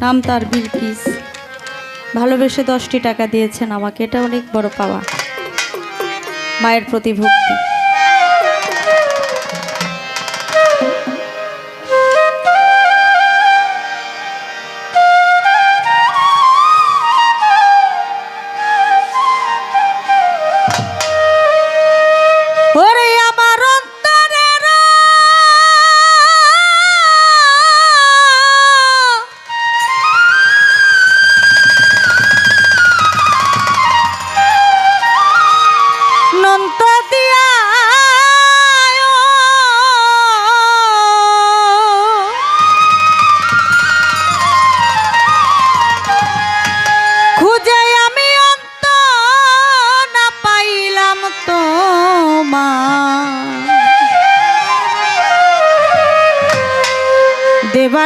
নাম তার বিলকিস। ভালোবেসে দশটি টাকা দিয়েছেন আমাকে, এটা অনেক বড় পাওয়া। মায়ের প্রতি ভক্তি।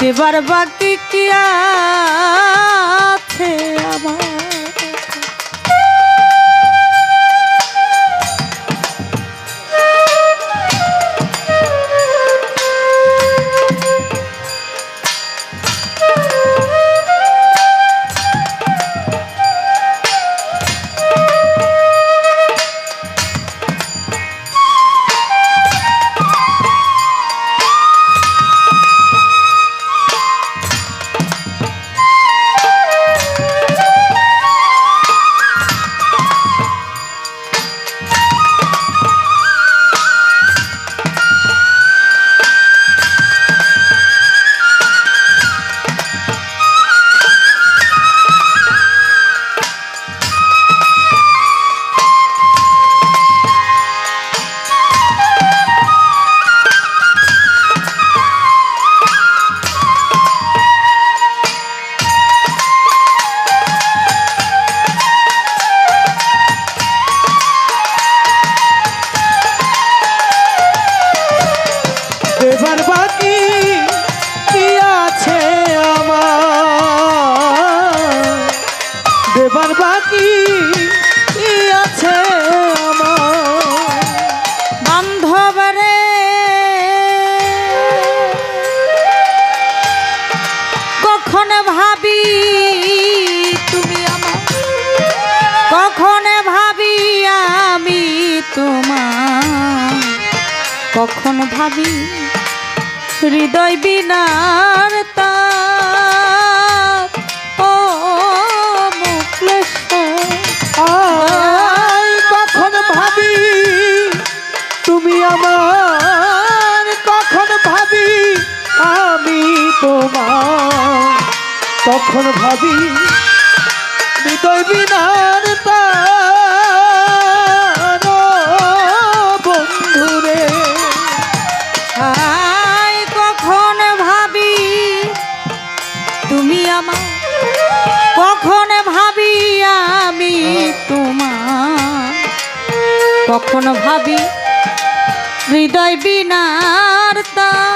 দেবার বাকি কি ভাবি, হৃদয় বিনার তার। ও মুক্লেশ্বর কখন ভাবি, তুমি আমার কখন ভাবি? আমি তোমার কখন ভাবি? হৃদয় বিনার তার। কখন ভাবি হৃদয় বিনার তার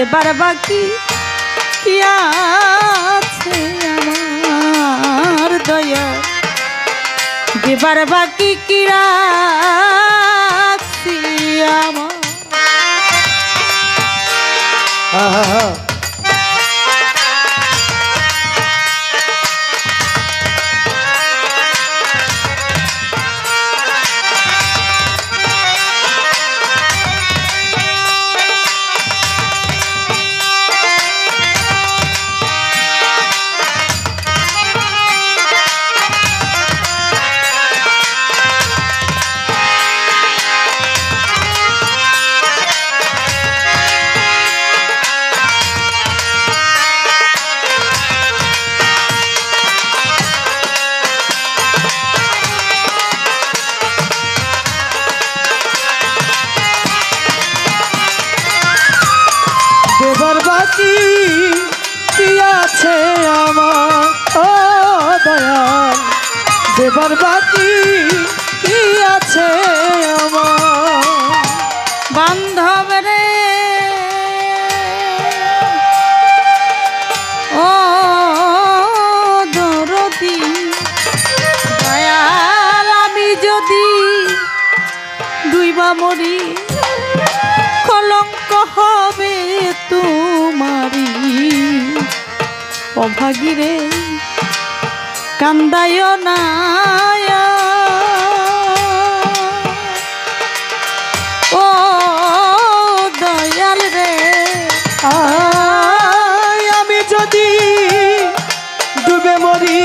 দেবার বাকি কি আছে আমার দয়া? দেবার বাকি কি আমার? কি আছে আমার? ও দয়াল দেবার বাকি কি আছে আমার? বান্ধব রে। ও দরদি, দয়াল, আমি যদি দুইবা মরি অভাগিরে কান্দায় না ও দয়াল রে আমি যদি ডুবে মরি,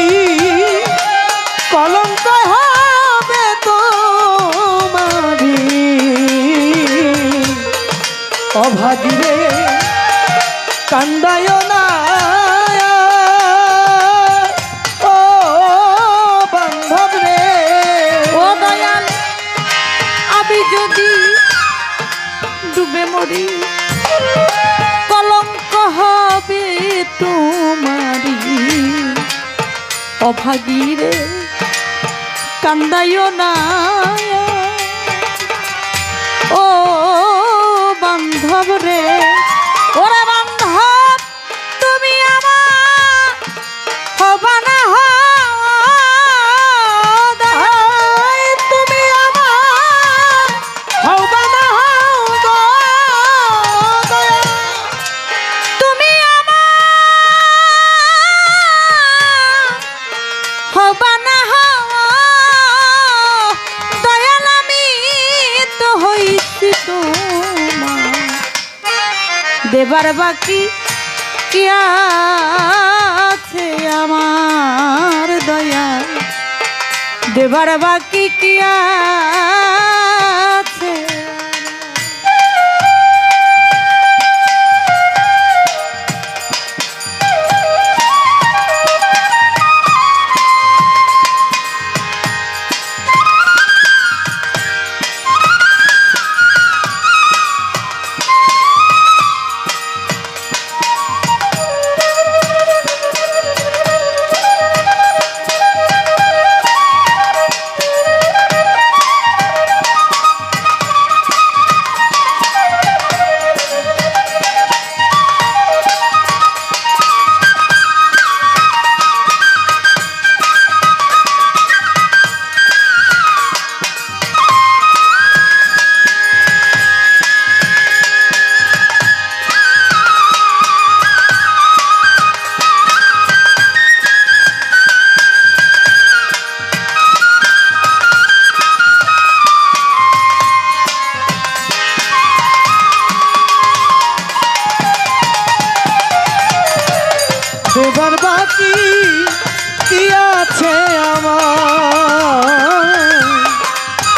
কলঙ্ক হবে তোমারি অভাগিরে কান্দায় কলঙ্ক হবে তোমারি অভাগীরে কান্দাইও না ও বান্ধব রে। দেবার বাকি কি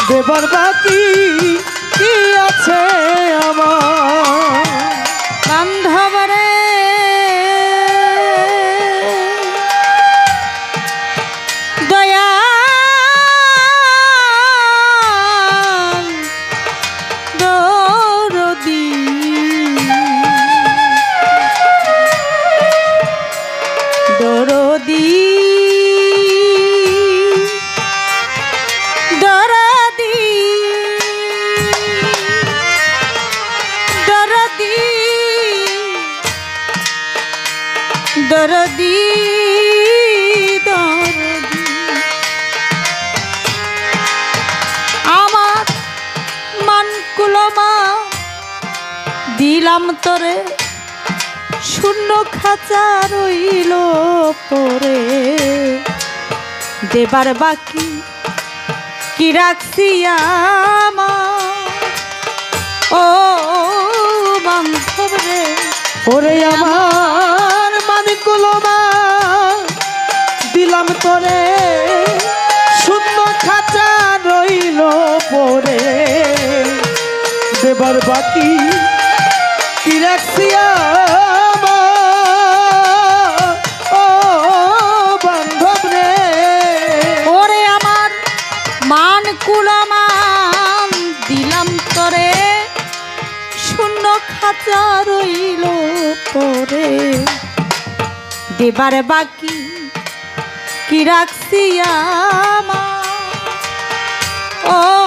দেবার বাকি কি আছে আমার? বান্ধব শূন্য খাঁচা রইল পরে। দেবার বাকি কি রাখছি ও বান্ধব রে, ওরে আমার মানিকুলো মা দিলাম তোরে। শূন্য খাঁচা রইল পরে। দেবার বাকি কি রাখছি দেবার বাকি কি রাখছি আমার? ও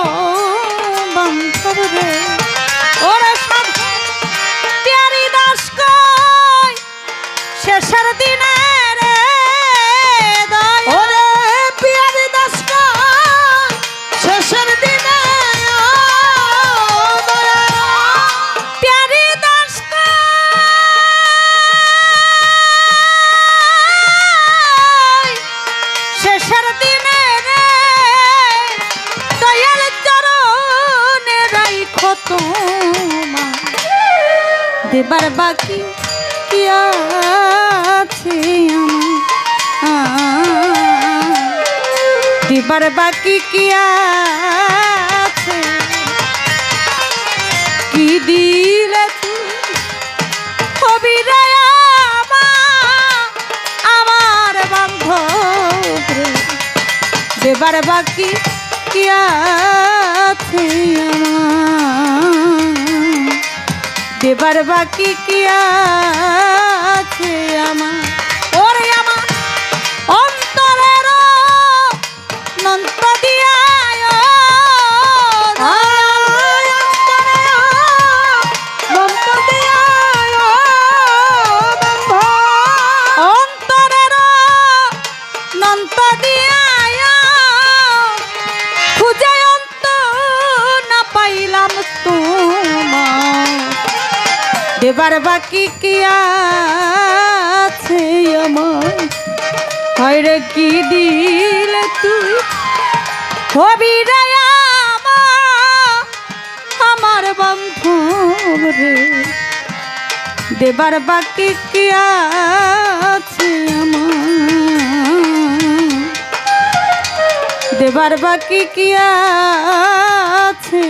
দেবার বাকি কি আছে দেবার বাকি কি আছে? কি দিলে হবি আমার বান্ধব দেবার বাকি কি আছে আমার? দেবার বাকি কি আছে আমার? দেবার বাকি কি আছে আমার? হয়রে কি দিলে তুই? হবি আমার, বান্ধব রে। দেবার বাকি কি আছে আমার? দেবার বাকি কি আছে